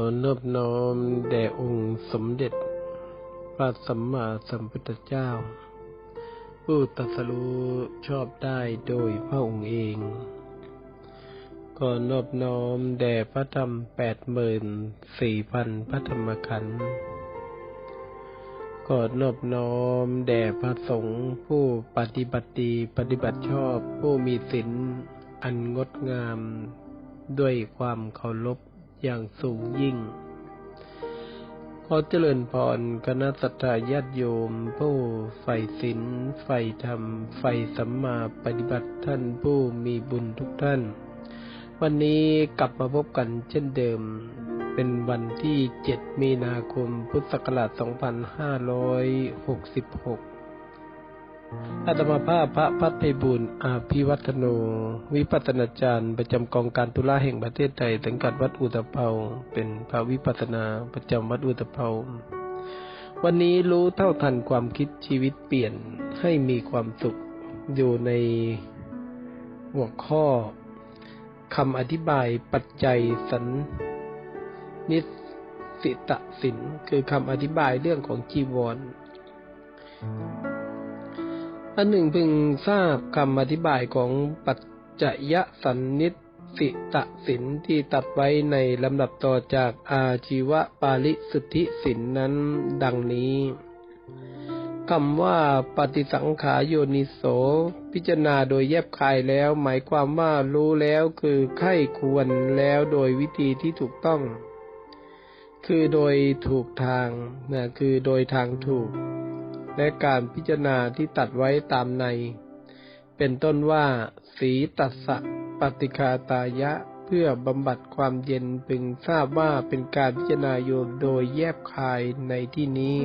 อนอบน้อมแด่องค์สมเด็จ พระสัมมาสัมพุทธเจ้า ผู้ตรัสรู้ชอบได้โดยพระองค์เองขอนอบน้อมแด่พระธรรมแปดหมื่นสี่พันพระธรรมขันธ์ขอนอบน้อมแด่พระสงฆ์ผู้ปฏิบัติดีปฏิบัติชอบผู้มีศีลอันงดงามด้วยความเคารพ อย่างสูงยิ่ง ขอเจริญพรคณะสัตยาญาติโยม ผู้ใฝ่ศีลใฝ่ธรรมใฝ่สัมมาปฏิบัติท่านผู้มีบุญทุกท่าน วันนี้กลับมาพบกันเช่นเดิม เป็นวันที่ 7 มีนาคม พุทธศักราช 2566 อาตมาภาพพระพัฒไพบูลย์อาภิวัฒโน วิปัสสนาจารย์ ประจำกองการตุลาแห่งประเทศไทยสังกัดวัดอุตภเปาเป็นพระวิปัสสนาประจำวัดอุตภเปาวันนี้รู้เท่าทันความคิดชีวิตเปลี่ยนให้มีความสุขอยู่ในหัวข้อคำอธิบายปัจจัยสันนิสิตสินคือคำอธิบายเรื่องของจีวร อันหนึ่งพึงทราบคำอธิบายของปัจจยสันนิสิตสินที่ตัดไว้ในลำดับต่อจากอาชีวปาลิสุทธิสินนั้นดังนี้คำว่าปฏิสังขารโยนิโส พิจารณาโดยแยบคายแล้ว หมายความว่ารู้แล้วคือไข้ควรแล้วโดยวิธีที่ถูกต้อง คือโดยถูกทางนะคือโดยทางถูก และการพิจารณาที่ตัดไว้ตามใน เป็นต้นว่าสีตัสสะปฏิคาตายะเพื่อบำบัดความเย็นพึงทราบว่าเป็นการพิจารณาโยโดยแยบคายในที่นี้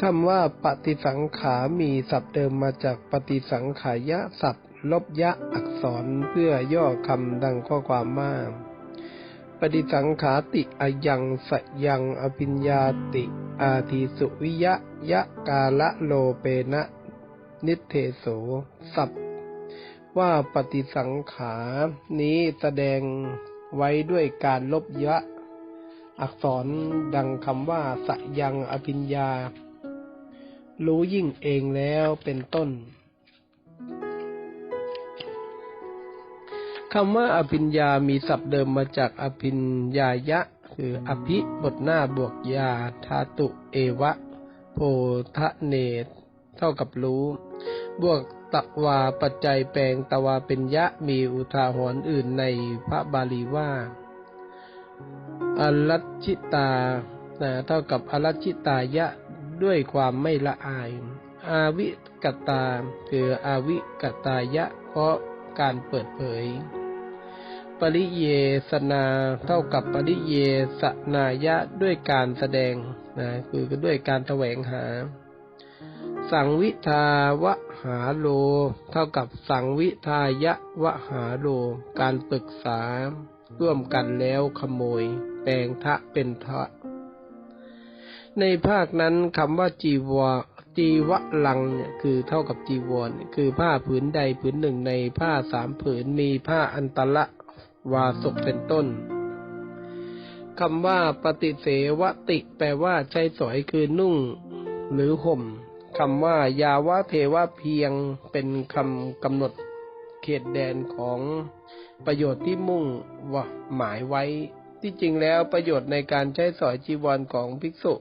คำว่าปฏิสังขามีศัพท์เดิมมาจากปฏิสังขายะศัพท์ ลบยะอักษรเพื่อย่อคำดังข้อความว่า ฏิสังขาติอายังสยังอภิญญาติ อาทิสุวิยะยะกาละโลเปนะ นิเทโส สัพว่าปฏิสังขานี้แสดงไว้ด้วยการลบยะ อักษรดังคำว่าสยังอภิญญา รู้ยิ่งเองแล้วเป็นต้น คำว่าอภิญญามีศัพท์เดิมมาจากอภิญญายะ คืออภิบทหน้าบวกยาธาตุเอวะ โพทะเนตเท่ากับรู้ บวกตะวาปัจจัยแปลงตะวาเป็นยะมีอุทาหรณ์อื่นในพระบาลีว่าอรัชิตานะเท่ากับอรัชิตายะด้วยความไม่ละอาย อาวิกตา คืออาวิกตายะ เพราะการเปิดเผย ปริเยสนาเท่ากับปริเยสนายะด้วยการแสดงนะคือด้วยการแสวงหา สังวิทาวหาโล เท่ากับสังวิทายะวหาโล การปรึกษา ร่วมกันแล้วขโมย แปลงทะเป็นทะ ในภาคนั้นคำว่าจีวรจีวะลังเนี่ยคือเท่ากับจีวรคือผ้าผืนใดผืนหนึ่งในผ้าสามผืนมีผ้าอันตละ วาสกเป็นต้นคำว่าปฏิเสวติ แปลว่าใช้สอยคือนุ่ง หรือห่มคำว่า ยาวะเทวะเพียงเป็นคำกำหนดเขตแดนของประโยชน์ที่มุ่งว่าหมายไว้ ที่จริงแล้วประโยชน์ในการใช้สอยจีวรของภิกษุ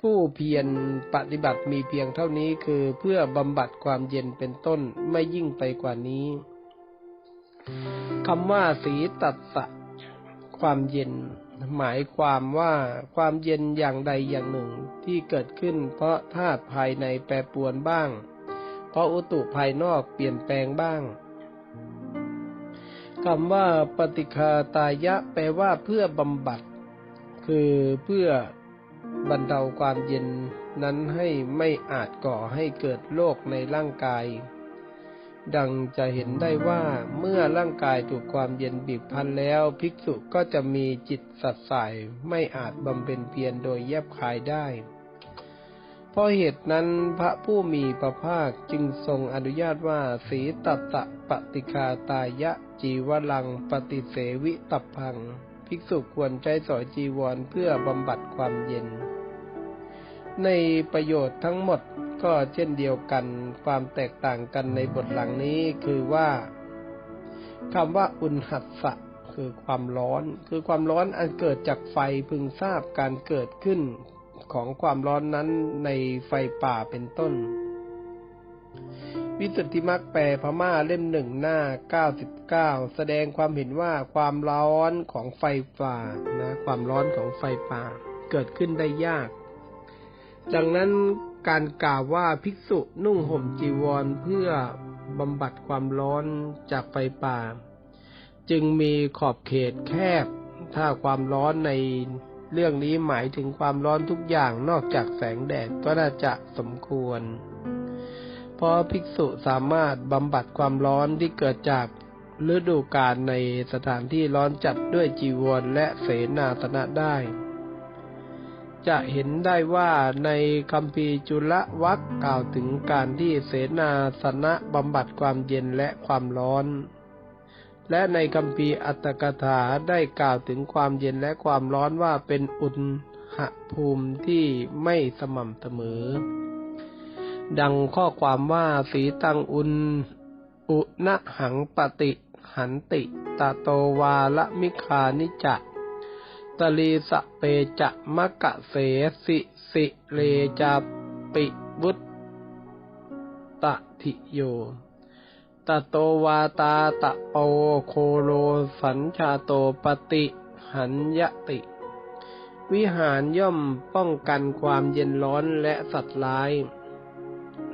ผู้เพียรปฏิบัติมีเพียงเท่านี้คือเพื่อบำบัดความเย็นเป็นต้นไม่ยิ่งไปกว่านี้ คำว่าสีตัดสะ ความเย็น หมายความว่าความเย็นอย่างใดอย่างหนึ่งที่เกิดขึ้น เพราะธาตุภายในแปรปรวนบ้าง เพราะอุตุภายนอกเปลี่ยนแปลงบ้างคำว่าปฏิคาตายะแปลว่าเพื่อบำบัด คือเพื่อบรรเทาความเย็นนั้นให้ไม่อาจก่อให้เกิดโรคในร่างกาย ดังจะเห็นได้ว่าเมื่อร่างกายถูกความเย็นบีบพันแล้ว ภิกษุก็จะมีจิตสัดสายไม่อาจบำเพ็ญเพียรโดยแยบคายได้ เพราะเหตุนั้นพระผู้มีพระภาคจึงทรงอนุญาตว่าสีตัตะปฏิคาตายะจีวลังปฏิเสวิตัพัง ภิกษุควรใช้สอยจีวรเพื่อบำบัดความเย็น ในประโยชน์ทั้งหมด ก็เช่นเดียวกันความแตกต่างกันในบทหลังนี้คือว่าคำว่าอุณหัสะคือความร้อน คือความร้อนอันเกิดจากไฟพึงทราบการเกิดขึ้นของความร้อนนั้นในไฟป่าเป็นต้น วิสุทธิมรรคแปลพม่าเล่มหนึ่งหน้า99แสดงความเห็นว่าความร้อนของไฟป่านะ ความร้อนของไฟป่า เกิดขึ้นได้ยาก ดังนั้น การกล่าวว่าภิกษุนุ่งห่มจีวรเพื่อบำบัดความร้อนจากไฟป่า จึงมีขอบเขตแคบ ถ้าความร้อนในเรื่องนี้หมายถึงความร้อนทุกอย่างนอกจากแสงแดดก็น่าจะสมควร เพราะภิกษุสามารถบำบัดความร้อนที่เกิดจากฤดูกาลในสถานที่ร้อนจัดด้วยจีวรและเสนาสนะได้ จะเห็นได้ว่าในคำพีจุลวัคกล่าวถึงการที่เสนาสนะบำบัดความเย็นและความร้อน และในคำพีอัตถกถาได้กล่าวถึงความเย็นและความร้อนว่าเป็นอุณหภูมิที่ไม่สม่ำเสมอ ดังข้อความว่าสีตังอุนอุณหังปฏิหันติตาโตวาละมิคานิจะ ตลีสเปจะมะกะเสสิสิเลจาปิบุตตะทิโยตโตวาตาตะโปโคโลสัญชาโตปฏิหันยติ วิหารย่อมป้องกันความเย็นร้อนและสัตว์ร้าย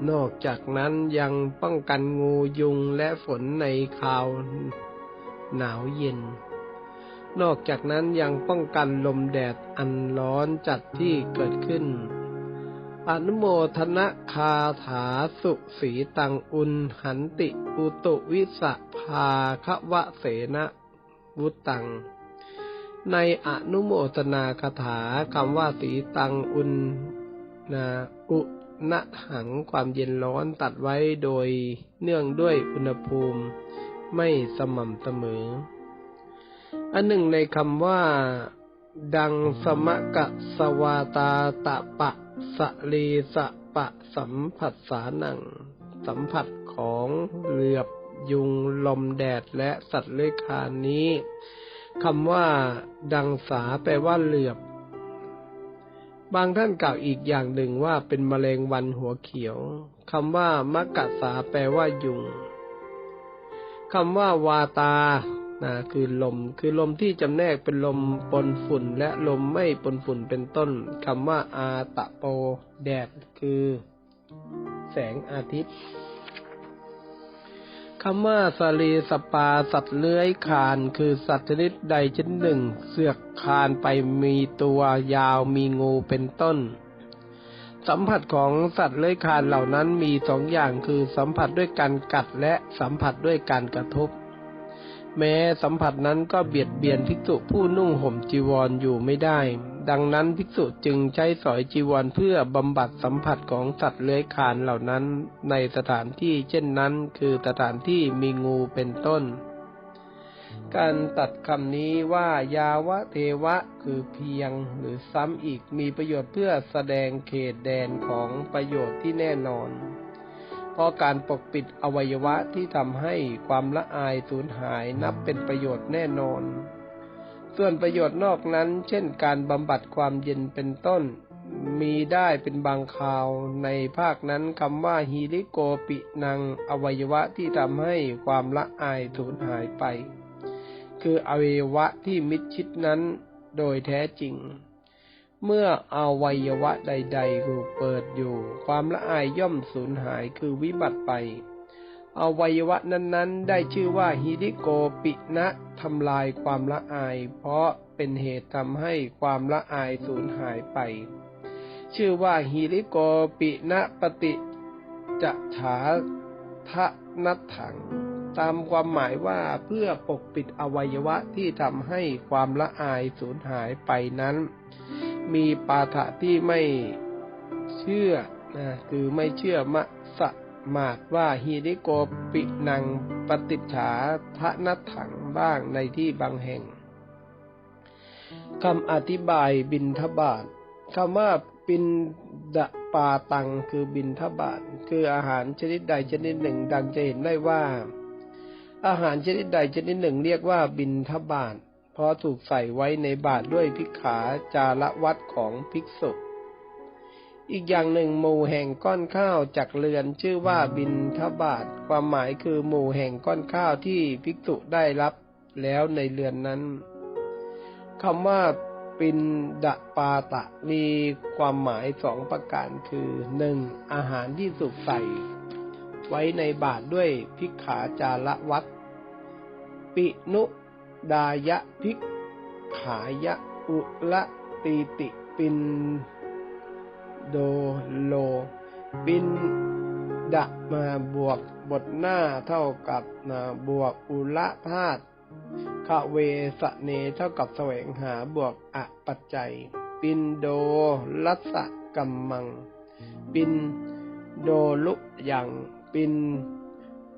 นอกจากนั้นยังป้องกันงูยุงและฝนในคราวหนาวเย็น นอกจากนั้นยังป้องกันลมแดดอันร้อนจัดที่เกิดขึ้น อนุโมทนะคาถาสุสีตังอุนหันติอุตุวิสะภาควะเสนะวุตัง ในอนุโมทนาคาถาคำว่าสีตังอุนนาอุณหังความเย็นร้อนตัดไว้โดยเนื่องด้วยอุณหภูมิไม่สม่ำเสมอ อันหนึ่งในคำว่า ดังสมะกะสวาตาตะปะสะลีสะปะสัมผัสสานัง สัมผัสของเหลือบยุงลมแดดและสัตว์เลื้อยคลานนี้คำว่า ดังสาแปลว่าเหลือบ บางท่านกล่าวอีกอย่างหนึ่งว่าเป็นมแมลงวันหัวเขียวคำว่ามะกะสาแปลว่ายุงคำว่าวาตา นะคือลม คือลมที่จำแนกเป็นลมปนฝุ่น และลมไม่ปนฝุ่นเป็นต้นคำว่าอาตะโปแดดคือแสงอาทิตย์คำว่าสลีสปาสัตว์เลื้อยคลานคือสัตว์ชนิดใดชนิดหนึ่ง เสือกคลานไปมีตัวยาวมีงูเป็นต้น สัมผัสของสัตว์เลื้อยคลานเหล่านั้นมีสองอย่างคือสัมผัสด้วยการกัดและสัมผัสด้วยการกระทบ แม้สัมผัสนั้นก็เบียดเบียนภิกษุผู้นุ่งห่มจีวรออยู่ไม่ได้ ดังนั้นภิกษุจึงใช้สอยจีวรเพื่อบำบัดสัมผัสของสัตว์เลื้อยคลานเหล่านั้น ในสถานที่เช่นนั้นคือสถานที่มีงูเป็นต้น การตัดคำนี้ว่ายาวะเทวะคือเพียงหรือซ้ำอีกมีประโยชน์เพื่อแสดงเขตแดนของประโยชน์ที่แน่นอน เพราะการปกปิดอวัยวะที่ทำให้ความละอายสูญหายนับเป็นประโยชน์แน่นอน ส่วนประโยชน์นอกนั้น เช่นการบำบัดความเย็นเป็นต้น มีได้เป็นบางคราวในภาคนั้นคำว่าฮีริโกปินังอวัยวะที่ทำให้ความละอายสูญหายไป คืออวัยวะที่มิดชิดนั้นโดยแท้จริง เมื่ออวัยวะใดๆถูกเปิดอยู่ ความละอายย่อมสูญหายคือวิบัติไป อวัยวะนั้นๆ ได้ชื่อว่าฮิริโกปินะทำลายความละอาย เพราะเป็นเหตุทำให้ความละอายสูญหายไป ชื่อว่าฮิริโกปินะปฏิจะฉาทะนัตถัง ตามความหมายว่าเพื่อปกปิดอวัยวะที่ทำให้ความละอายสูญหายไปนั้น มีปาฐะที่ไม่เชื่อนะคือไม่เชื่อมะสะมาดว่าฮีริโกปินังปฏิจฉาทะนัตถังบ้างในที่บางแห่งคำอธิบายบินทบาทคำว่าปินดะปาตังคือบินทบาทคืออาหารชนิดใดชนิดหนึ่ง ดังจะเห็นได้ว่า อาหารชนิดใดชนิดหนึ่ง เรียกว่าบินทบาท เพราะถูกใส่ไว้ในบาทด้วยพิกขาจาระวัดของภิกษุ อีกอย่างหนึ่งหมู่แห่งก้อนข้าวจากเรือนชื่อว่าบินทบาท ความหมายคือหมู่แห่งก้อนข้าวที่ภิกษุได้รับแล้วในเรือนนั้นคำว่าปินดะปาตะมีความหมายสองประการคือหนึ่งอาหารที่สุกใส่ ไว้ในบาทด้วยพิกขาจาระวัดปินุ ดายะพิกขายะอุละตีติปินโดโล ปินดะมาบวกบทหน้าเท่ากับนาบวกอุละธาตุขะเวสเนเท่ากับแสวงหาบวกอะปัจจัย ปินโดลัสะกัมมัง ปินโดลุยัง ปิน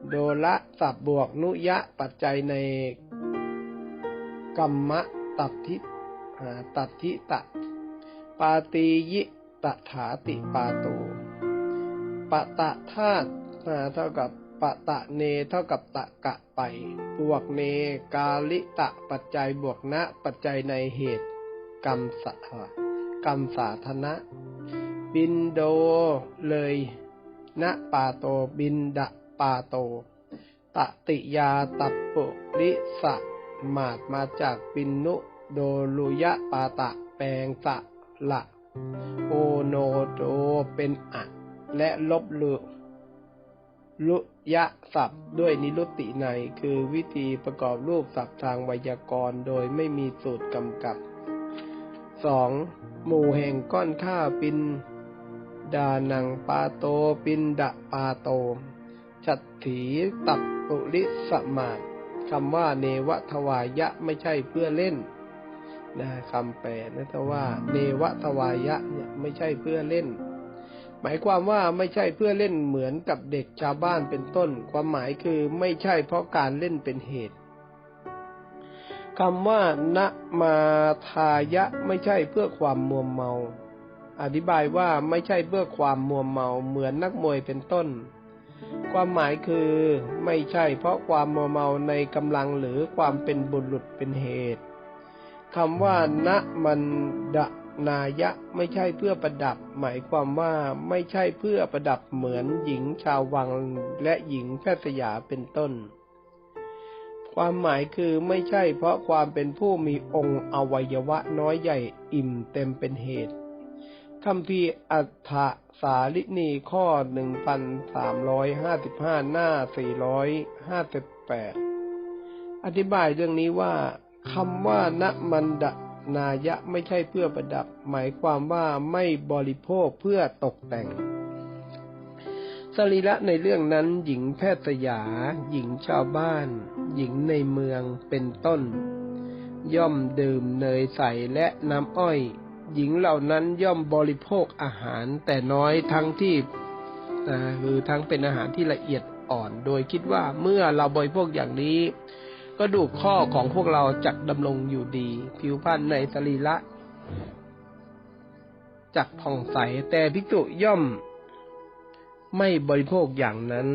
โดละสับบวกนุยะปัจจัยใน กัมมะตัดทิตัดทิตะ ปาตียิตถาติปาโตปะตะธาตุเท่ากับปะตะเนเท่ากับตะกะไป บวกเนกาลิตะปัจจัยบวกนะปัจจัยในเหตุ กรรมสะกรรมสาธนะ บินโดเลยนะปาโตบินดะปาโต ตติยาตัปปุริสะ มาดมาจากปินนุโดลุยะปาตะ แปลงสะละโอโนโตเป็นอะและลบลุลุยะศัพท์ด้วยนิรุตติในคือวิธีประกอบรูปศัพท์ทางไวยากรณ์โดยไม่มีสูตรกำกับ 2. หมู่แห่งก้อนข้าปินดานังปาโตปินดะปาโตฉัตถีตับปุริสมาด คำว่าเนวทวายะไม่ใช่เพื่อเล่นนะคำแปลนะแต่ว่า เนวทวายะเนี่ยไม่ใช่เพื่อเล่น หมายความว่าไม่ใช่เพื่อเล่นเหมือนกับเด็กชาวบ้านเป็นต้น ความหมายคือไม่ใช่เพราะการเล่นเป็นเหตุคำว่านะมาทายะไม่ใช่เพื่อความมัวเมา อธิบายว่าไม่ใช่เพื่อความมัวเมาเหมือนนักมวยเป็นต้น ความหมายคือไม่ใช่เพราะความมัวเมาในกำลังหรือความเป็นบุรุษเป็นเหตุคำว่านะมันดะนายะไม่ใช่เพื่อประดับ หมายความว่าไม่ใช่เพื่อประดับเหมือนหญิงชาววังและหญิงแพทย์ยาเป็นต้น ความหมายคือไม่ใช่เพราะความเป็นผู้มีองค์อวัยวะน้อยใหญ่อิ่มเต็มเป็นเหตุคำพีอัฏฐ สาลินีข้อ1355หน้า458อธิบายเรื่องนี้ว่าคำว่าณมันดนายะไม่ใช่เพื่อประดับ หมายความว่าไม่บริโภคเพื่อตกแต่ง สรีระในเรื่องนั้นหญิงแพทย์สยาหญิงชาวบ้าน หญิงในเมืองเป็นต้น ย่อมดื่มเนยใสและน้ำอ้อย หญิงเหล่านั้นย่อมบริโภคอาหารแต่น้อยทั้งที่คือทั้งเป็นอาหารที่ละเอียดอ่อน โดยคิดว่าเมื่อเราบริโภคอย่างนี้กระดูกข้อของพวกเราจักดำรงอยู่ดี ผิวพรรณในสรีระจักผ่องใสแต่ภิกษุย่อม ไม่บริโภคอย่างนั้น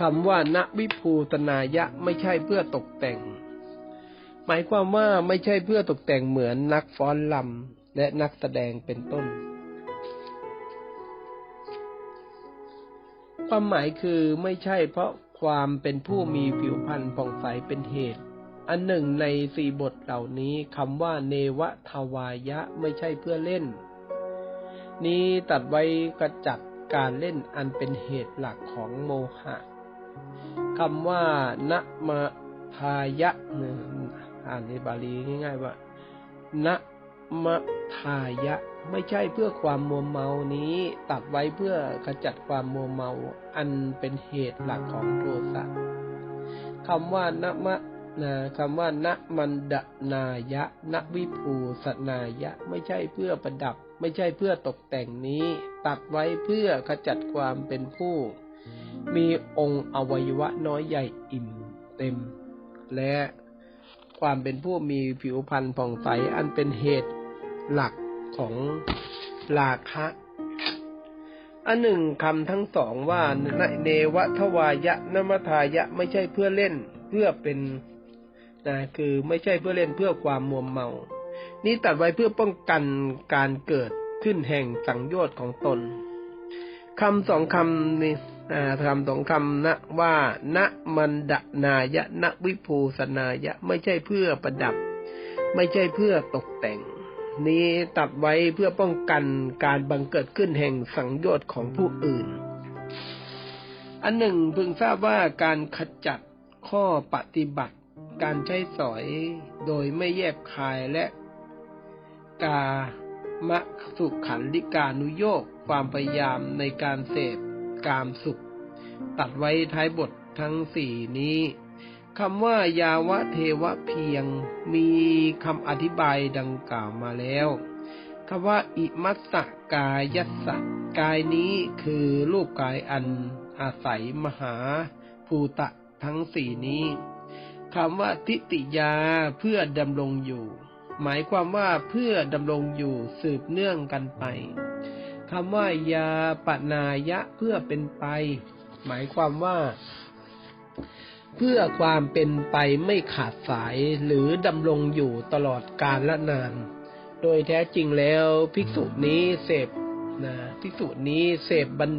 คำว่าณวิภูตนายะไม่ใช่เพื่อตกแต่ง หมายความว่าไม่ใช่เพื่อตกแต่งเหมือนนักฟ้อนลำและนักแสดงเป็นต้น ความหมายคือไม่ใช่เพราะความเป็นผู้มีผิวพรรณผ่องใสเป็นเหตุ อันหนึ่งในสี่บทเหล่านี้คำว่าเนวทวายะไม่ใช่เพื่อเล่น นี้ตัดไว้กระจัดการเล่นอันเป็นเหตุหลักของโมหะคำว่านะมาทายะ อ่านในบาลีง่าย ๆ ว่านะมะทายะ ไม่ใช่เพื่อความมัวเมานี้ ตัดไว้เพื่อขจัดความมัวเมา อันเป็นเหตุหลักของโทสะคำว่านมะนะคำว่านะมันดนายะนวิภูสนายะ ไม่ใช่เพื่อประดับ ไม่ใช่เพื่อตกแต่งนี้ ตัดไว้เพื่อขจัดความเป็นผู้ มีองค์อวัยวะน้อยใหญ่อิ่มเต็ม และ ความเป็นผู้มีผิวพรรณผ่องใส อันเป็นเหตุหลักของราคะอันหนึ่งคำทั้งสองว่าเนวทวายะนมทายะไม่ใช่เพื่อเล่นเพื่อเป็นนะคือไม่ใช่เพื่อเล่นเพื่อความมัวเมา นี่ตัดไว้เพื่อป้องกันการเกิดขึ้นแห่งสังโยชน์ของตนคำสองคำนี่ อ่าคำสองคำนะว่าณมันดนายะณวิภูสนายะ ไม่ใช่เพื่อประดับ ไม่ใช่เพื่อตกแต่ง นี้ตัดไว้เพื่อป้องกันการบังเกิดขึ้นแห่งสังโยชน์ของผู้อื่น อันหนึ่งพึงทราบว่าการขจัดข้อปฏิบัติ การใช้สอยโดยไม่แยบคายและกามะสุขันลิกานุโยกความพยายามในการเสพ กามสุข ตัดไว้ท้ายบททั้งสี่นี้คำว่ายาวะเทวะเพียงมีคำอธิบายดังกล่าวมาแล้วคำว่า อิมัสสกายัสสะกายนี้คือรูปกายอันอาศัยมหาภูตะทั้งสี่นี้คำว่าทิติยาเพื่อดำรงอยู่ หมายความว่าเพื่อดำรงอยู่สืบเนื่องกันไป คำว่ายาปนายะเพื่อเป็นไป หมายความว่า เพื่อความเป็นไปไม่ขาดสายหรือดำรงอยู่ตลอดกาลละนาน โดยแท้จริงแล้วภิกษุนี้เสพนะภิกษุนี้เสพบัน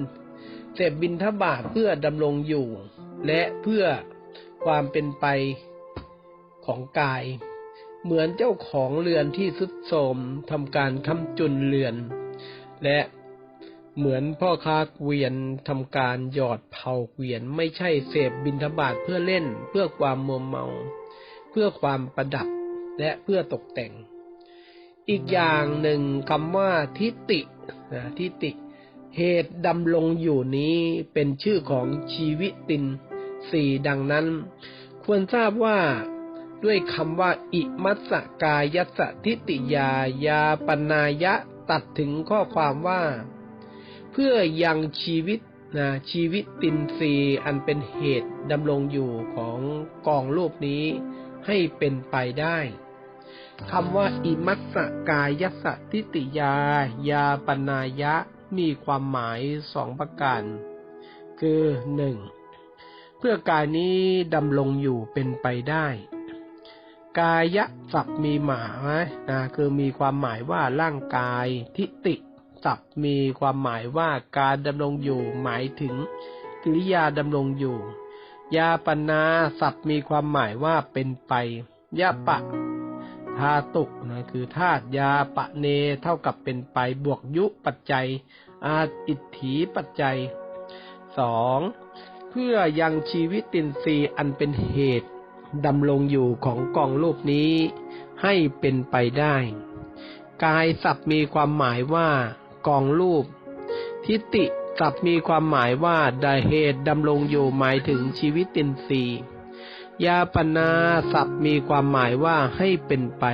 เสพบินทบาทเพื่อดำรงอยู่ และเพื่อความเป็นไปของกาย เหมือนเจ้าของเรือนที่สุดโทรมทำการค้ำจุนเรือน และ เหมือนพ่อค้าเกวียนทำการหยอดเผาเกวียนไม่ใช่เสพบินทบาทเพื่อเล่น เพื่อความมัวเมา เพื่อความประดับและเพื่อตกแต่ง อีกอย่างหนึ่งคำว่าทิฏฐินะทิฏฐิเหตุดำรงอยู่นี้เป็นชื่อของชีวิตินสี่ดังนั้น ควรทราบว่าด้วยคำว่า อิมัสสกายัสสทิติยายาปนายะตัดถึงข้อความว่า เพื่อยังชีวิตนะชีวิตตินรีอันเป็นเหตุดำรงอยู่ของกองรูปนี้ให้เป็นไปได้คำว่า อิมัสสกายสสทิติยา ยาปนายะมีความหมายสองประการ คือหนึ่งเพื่อกายนี้ดำรงอยู่เป็นไปได้ กายะศัพท์มีหมายนะคือมีความหมายว่าร่างกายทิติ ศัพท์มีความหมายว่าการดำรงอยู่ หมายถึงกิริยาดำรงอยู่ ยาปนาศัพท์มีความหมายว่าเป็นไปยะปะธาตุนะคือธาตุยาปะเนเท่ากับเป็นไปบวกยุปัจจัย อาอิถีปัจจัยสองเพื่อยังชีวิตตินทรีย์อันเป็นเหตุดำรงอยู่ของกองรูปนี้ให้เป็นไปได้ กายศัพท์มีความหมายว่า กองรูป ทิฏฐิศัพท์มีความหมายว่าด้เหตุดำรงอยู่หมายถึงชีวิตตินทรีย์ยาปนาศัพท์มีความหมายว่าให้เป็นไป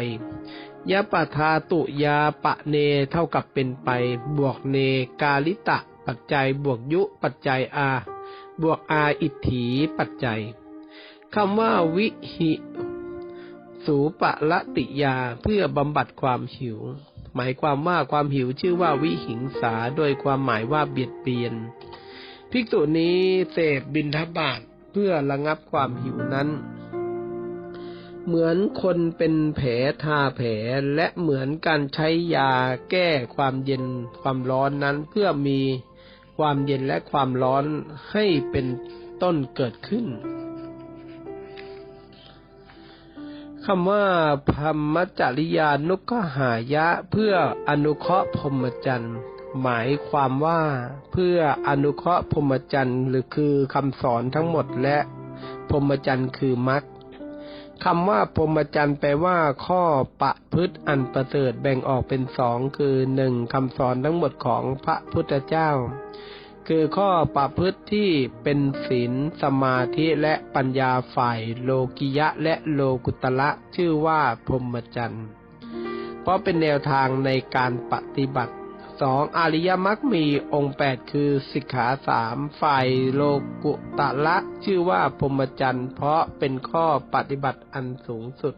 ยะปะทาตุยาปะเนเท่ากับเป็นไป บวกเนกาลิตะ ปัจจัยบวกยุปัจจัยอา บวกอาอิทถีปัจจัยคำว่าวิหิ สูปะละติยาเพื่อบำบัดความหิว หมายความว่าความหิวชื่อว่าวิหิงสา โดยความหมายว่าเบียดเบียน ภิกษุนี้เสพบินทบาทเพื่อระงับความหิวนั้น เหมือนคนเป็นแผลทาแผลและเหมือนการใช้ยาแก้ความเย็นความร้อนนั้นเพื่อมีความเย็นและความร้อนให้เป็นต้นเกิดขึ้น คำว่าพรมจริยานุกหายะ เพื่ออนุเคราะห์พรหมจรรย์หมายความว่าเพื่ออนุเคราะห์พรหมจรรย์หรือคือคำสอนทั้งหมดและพรหมจรรย์คือมรรคคำว่าพรหมจรรย์แปลว่าข้อปะพฤติอันประเสริฐแบ่งออกเป็นสองคือหนึ่งคำสอนทั้งหมดของพระพุทธเจ้า คือข้อประพฤติที่เป็นศีลสมาธิและปัญญาฝ่ายโลกิยะและโลกุตละชื่อว่าพรหมจรรย์ เพราะเป็นแนวทางในการปฏิบัติสองอริยมรรคมีองค์แปดคือสิกขาสามฝ่ายโลกุตละชื่อว่าพรหมจรรย์ เพราะเป็นข้อปฏิบัติอันสูงสุด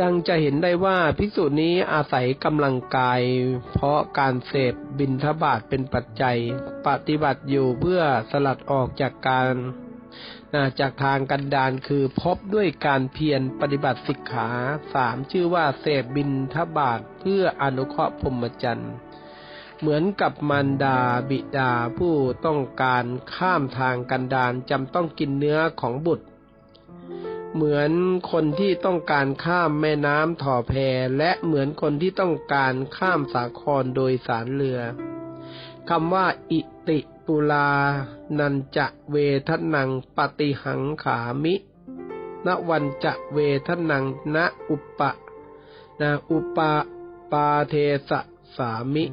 ดังจะเห็นได้ว่าภิกษุนี้อาศัยกำลังกาย เพราะการเสพบินทบาทเป็นปัจจัย ปฏิบัติอยู่เพื่อสลัดออกจากการนจากทางกันดานคือพบด้วยการเพียรปฏิบัติสิกขาสามชื่อว่าเสพบินทบาทเพื่ออนุเคราะห์พรหมจรรย์เหมือนกับมารดาบิดาผู้ต้องการข้ามทางกันดานจำต้องกินเนื้อของบุตร เหมือนคนที่ต้องการข้ามแม่น้ำถ่อแพและเหมือนคนที่ต้องการข้ามสาครโดยสารเรือคำว่า อิติปุลา นันจะเวทนังปฏิหังขามิณวันจะเวทนังณอุปะนะอุปาปาเทสะสามิ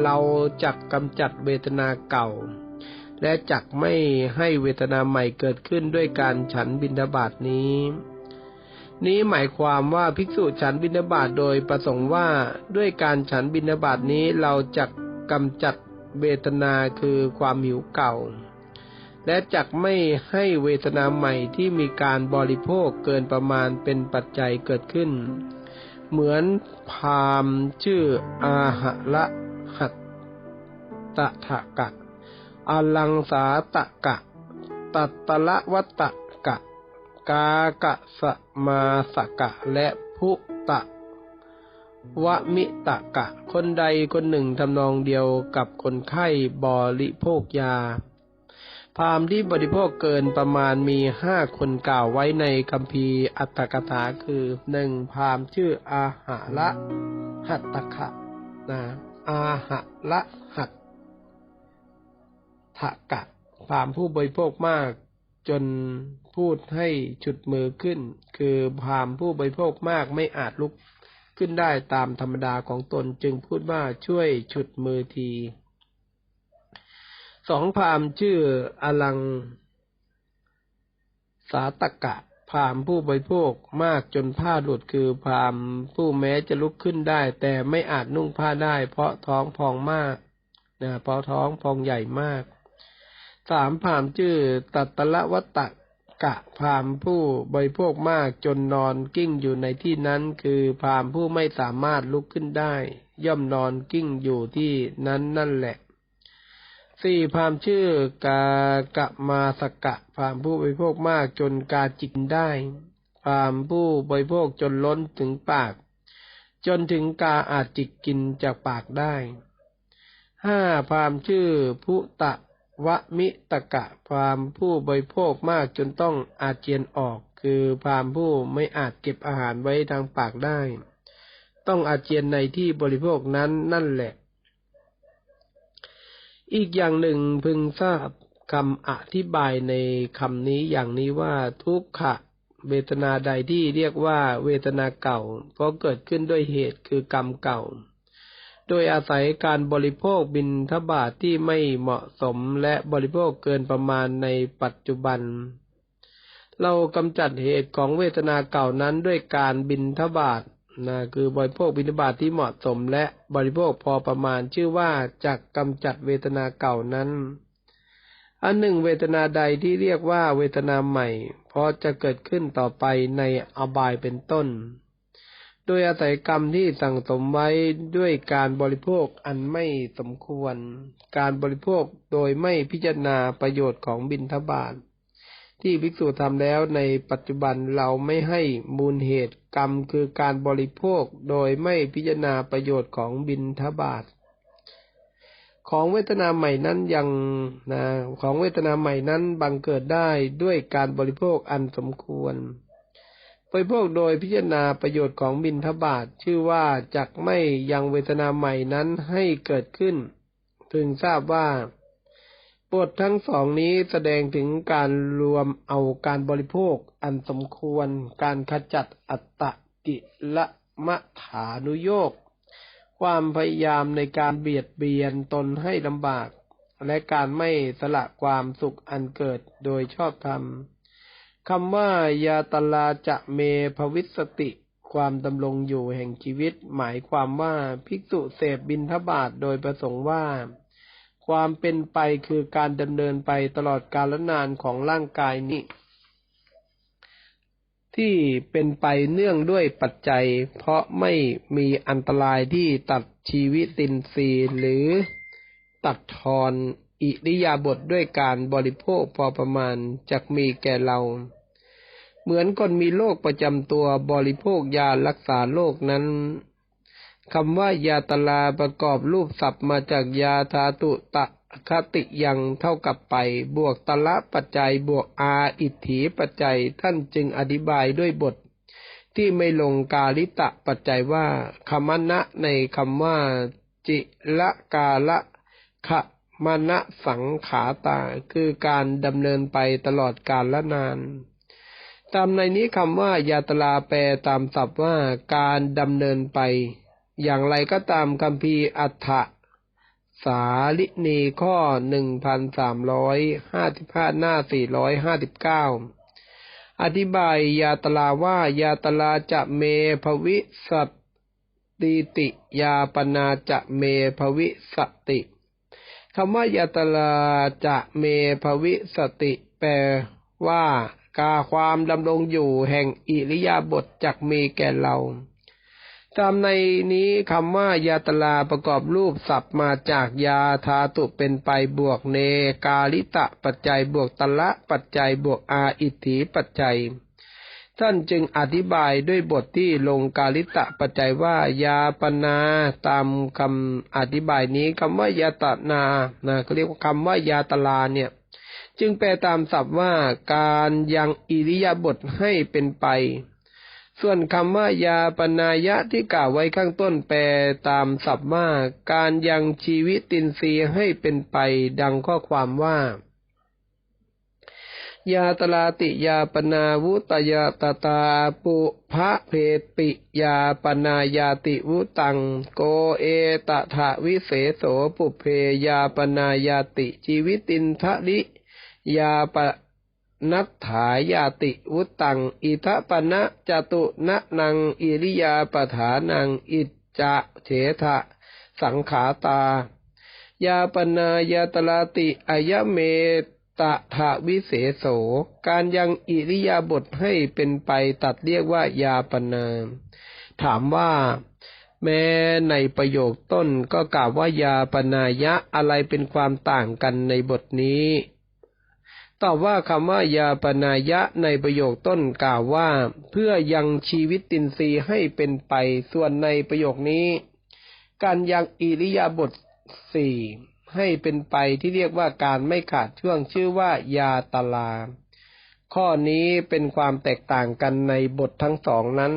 เราจักกำจัดเวทนาเก่า และจักไม่ให้เวทนาใหม่เกิดขึ้นด้วยการฉันบินทบาทนี้ นี้หมายความว่าภิกษุฉันบินบาตโดยประสงค์ว่าด้วยการฉันบินบาตนี้เราจะกำจัดเวทนาคือความหิวเก่า และจักไม่ให้เวทนาใหม่ที่มีการบริโภคเกินประมาณเป็นปัจจัยเกิดขึ้น เหมือนพามชื่ออาหะละหัตตะทะกะ อลังสาตะกะ ตัตตละวัตะกะ กากะสมาสกะ และพุตะวะมิตะกะ คนใดคนหนึ่งทำนองเดียวกับคนไข้บริโภคยา พามที่บริโภคเกินประมาณมีห้าคนกล่าวไว้ในคัมภีร์อัตถกถาคือหนึ่งพามชื่ออาหะละหัตตะคะนะอาหะละหัต ถกะพามผู้บริโภคมาก จนพูดให้ฉุดมือขึ้น คือพามผู้บริโภคมากไม่อาจลุกขึ้นได้ตามธรรมดาของตนจึงพูดว่าช่วยฉุดมือทีสองพามชื่ออลังสาตกะพามผู้บริโภคมากจนผ้าหลุดคือพามผู้แม้จะลุกขึ้นได้ แต่ไม่อาจนุ่งผ้าได้ เพราะท้องพองมากนะเพราะท้องพองใหญ่มาก สามพามชื่อตัตตละวัตตะกะพามผู้บริโภคมากจนนอนกิ้งอยู่ในที่นั้น คือพามผู้ไม่สามารถลุกขึ้นได้ ย่อมนอนกิ้งอยู่ที่นั้นนั่นแหละสี่พามชื่อกากะมาสกะพามผู้บริโภคมากจนกาจิกได้พามผู้บริโภคจนล้นถึงปาก จนถึงกาอาจจิกกินจากปากได้ห้าพามชื่อพุตะ วะมิตกะพามผู้บริโภคมากจนต้องอาเจียนออก คือพามผู้ไม่อาจเก็บอาหารไว้ทางปากได้ ต้องอาเจียนในที่บริโภคนั้นนั่นแหละ อีกอย่างหนึ่งพึงทราบคำอธิบายในคำนี้อย่างนี้ว่าทุกขะเวทนาใดที่เรียกว่าเวทนาเก่า เพราะเกิดขึ้นด้วยเหตุคือกรรมเก่า โดยอาศัยการบริโภคบินทบาทที่ไม่เหมาะสมและบริโภคเกินประมาณในปัจจุบัน เรากำจัดเหตุของเวทนาเก่านั้นด้วยการบินทบาทนะคือบริโภคบินทบาทที่เหมาะสมและบริโภคพอประมาณชื่อว่าจักกำจัดเวทนาเก่านั้นอันหนึ่งเวทนาใดที่เรียกว่าเวทนาใหม่ เพราะจะเกิดขึ้นต่อไปในอบายเป็นต้น โดยอาศัยกรรมที่สั่งสมไว้ด้วยการบริโภคอันไม่สมควร การบริโภคโดยไม่พิจารณาประโยชน์ของบินทบาทที่ภิกษุทำแล้วในปัจจุบันเราไม่ให้มูลเหตุกรรมคือการบริโภคโดยไม่พิจารณาประโยชน์ของบินทบาทของเวทนาใหม่นั้นยังนะของเวทนาใหม่นั้นบังเกิดได้ด้วยการบริโภคอันสมควร บริโภคโดยพิจารณาประโยชน์ของบินทบาทชื่อว่าจักไม่ยังเวทนาใหม่นั้นให้เกิดขึ้นพึงทราบว่า บททั้งสองนี้แสดงถึงการรวมเอาการบริโภคอันสมควรการขจัดอัตตกิละมะฐานุโยกความพยายามในการเบียดเบียนตนให้ลำบาก และการไม่สละความสุขอันเกิดโดยชอบธรรม คำว่ายาตลาจะเมภวิสติ ความดำรงอยู่แห่งชีวิต หมายความว่าภิกษุเสพบินทบาทโดยประสงค์ว่า ความเป็นไปคือการดำเนินไปตลอดกาลนานของร่างกายนี้ ที่เป็นไปเนื่องด้วยปัจจัย เพราะไม่มีอันตรายที่ตัดชีวิตินทรีย์หรือตัดทอนอิริยาบถด้วยการบริโภคพอประมาณจะมีแก่เรา เหมือนคนมีโรคประจำตัวบริโภคยารักษาโรคนั้นคำว่ายาตลาประกอบรูปศัพท์มาจากยาธาตุตะคติยังเท่ากับไป บวกตละปัจจัยบวกอาอิทธิปัจจัยท่านจึงอธิบายด้วยบท ที่ไม่ลงกาลิตะปัจจัยว่าคมณะในคำว่า จิละกาละขะมณะสังขาตา คือการดำเนินไปตลอดกาลละนาน ตามในนี้คำว่ายาตลาแปลตามศัพท์ว่าการดำเนินไป อย่างไรก็ตามคำพีร์อัฏฐสาลินีข้อหนึ่งพันสามร้อยห้าสิบห้าหน้าสี่ร้อยห้าสิบเก้าอธิบายยาตลาว่ายาตลาจะเมภวิสัตติติยาปนาจะเมภวิสติคำว่ายาตลาจะเมภวิสติ แปลว่า กาความดำรงอยู่แห่งอิริยาบถจักมีแก่เรา ตามในนี้คำว่ายาตลาประกอบรูปศัพท์มาจากยาธาตุเป็นไปบวกเนกาลิตะปัจจัยบวกตละปัจจัยบวกอาอิทธิปัจจัย ท่านจึงอธิบายด้วยบทที่ลงกาลิตะปัจจัยว่ายาปนาตามคำอธิบายนี้คำว่ายาตนานะเขาเรียกว่าคำว่ายาตลาเนี่ย จึงแปลตามศัพท์ว่าการยังอิริยาบถให้เป็นไป ส่วนคำว่ายาปนายะที่กล่าวไว้ข้างต้นแปลตามศัพท์ว่าการยังชีวิตินทรีย์ให้เป็นไป ดังข้อความว่า ยาตลาติยาปนาวุตยาตตาปุพระเพปิยาปนายาติวุตัง โกเอตถะวิเศโสปุเพยาปนายาติชีวิตินทะลิ ยาปนัตถายาติวุตัง อิทะปณะจตุนะนัง อิริยาปฐานัง อิจจะเฉทะ สังขาตา ยาปนายาตลาติอายเมตถาวิเศโส การยังอิริยาบถให้เป็นไปตัดเรียกว่ายาปนา ถามว่า แม้ในประโยคต้นก็กล่าวว่ายาปนายะอะไรเป็นความต่างกันในบทนี้ ตอบว่าคำว่ายาปนายะในประโยคต้นกล่าวว่า เพื่อยังชีวิตตินรีให้เป็นไปส่วนในประโยคนี้ การยังอิริยาบถสี่ให้เป็นไปที่เรียกว่าการไม่ขาดช่วงชื่อว่ายาตลา ข้อนี้เป็นความแตกต่างกันในบททั้งสองนั้น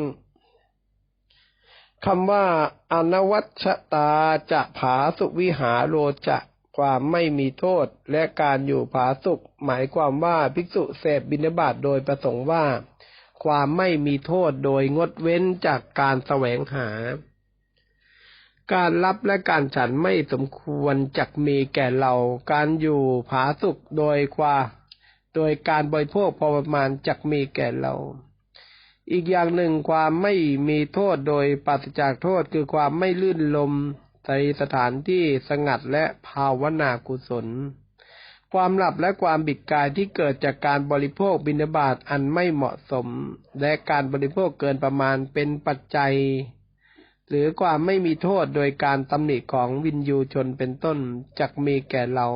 คำว่า อนวัชตาจะผาสุวิหาโรจะ ความไม่มีโทษและการอยู่ผาสุกหมายความว่าภิกษุเสพบิณฑบาตโดยประสงค์ว่า ความไม่มีโทษโดยงดเว้นจากการแสวงหา การรับและการฉันไม่สมควรจักมีแก่เรา การอยู่ผาสุกโดยควาโดยการบริโภคพอประมาณจักมีแก่เราอีกอย่างหนึ่งความไม่มีโทษโดยปราศจากโทษคือความไม่ลื่นลม ในสถานที่สงัดและภาวนากุศล ความหลับและความบิดกายที่เกิดจากการบริโภคบินาบาตอันไม่เหมาะสม และการบริโภคเกินประมาณเป็นปัจจัย หรือความไม่มีโทษโดยการตำหนิของวินยูชนเป็นต้นจักมีแก่เรา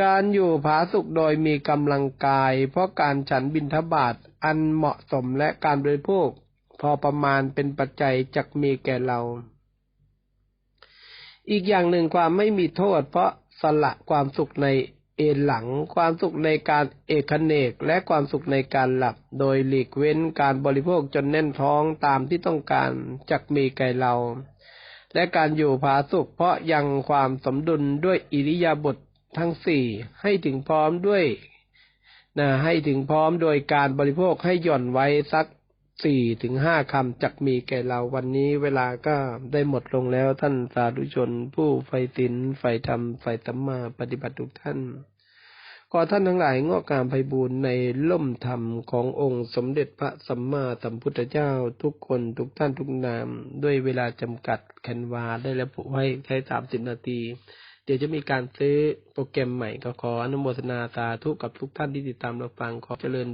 การอยู่ผาสุกโดยมีกำลังกาย เพราะการฉันบินทบาทอันเหมาะสมและการบริโภค พอประมาณเป็นปัจจัยจักมีแก่เรา อีกอย่างหนึ่งความไม่มีโทษ เพราะสละความสุขในเอนหลัง ความสุขในการเอกเนกและความสุขในการหลับ โดยหลีกเว้นการบริโภคจนแน่นท้องตามที่ต้องการจักมีไก่เรา และการอยู่ผาสุขเพราะยังความสมดุลด้วยอิริยาบถททั้งสี่ให้ถึงพร้อมด้วยนะให้ถึงพร้อมโดยการบริโภคให้หย่อนไว้สัก สี่ถึงห้าคำจักมีแก่เราวันนี้เวลาก็ได้หมดลงแล้วท่านสาธุชน ผู้ไฟศิลไฟธรรมไฟสัมมาปฏิบัติทุกท่านขอท่านทั้งหลายงอกงามไพบูรณ์ในล่มธรรมขององค์สมเด็จพระสัมมาสัมพุทธเจ้าทุกคนทุกท่านทุกนาม ด้วยเวลาจำกัดแคนวาได้แล้วผูกไว้ใช้สามสิบนาที เดี๋ยวจะมีการซื้อโปรแกรมใหม่ก็ขออนุโมทนาสาธุกับทุกท่านที่ติดตามเราฟังขอเจริญ